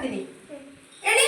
പത്തിനി എടി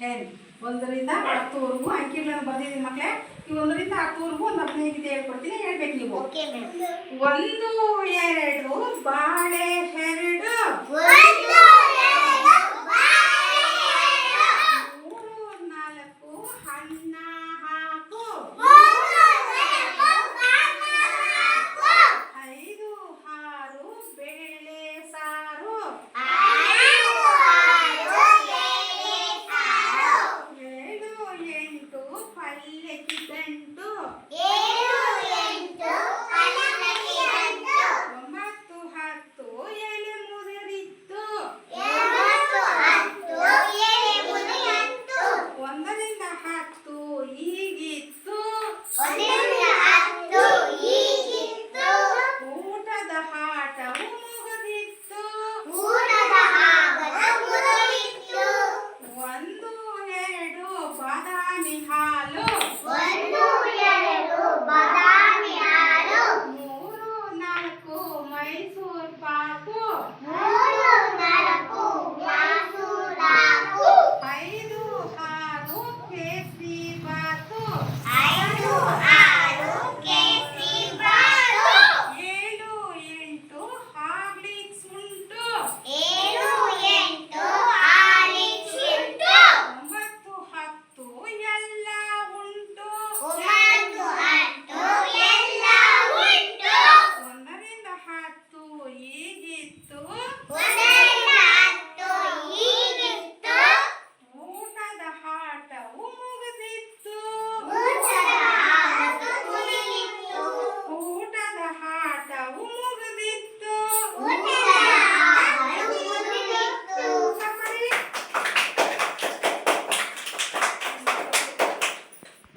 ಹೇಳಿ ಒಂದರಿಂದ ಹತ್ತುವರೆಗೂ ಅಂಕಿಗಳನ್ನು ಬರ್ದಿದ್ದೀನಿ ಮಕ್ಕಳೇ ಈ ಒಂದರಿಂದ ಹತ್ತುವರೆಗೂ ಒಂದು ಹದಿನೈದು ಹೇಳ್ಕೊಡ್ತೀನಿ. ಹೇಳ್ಬೇಕು ನೀವು. ಒಂದು ಎರಡು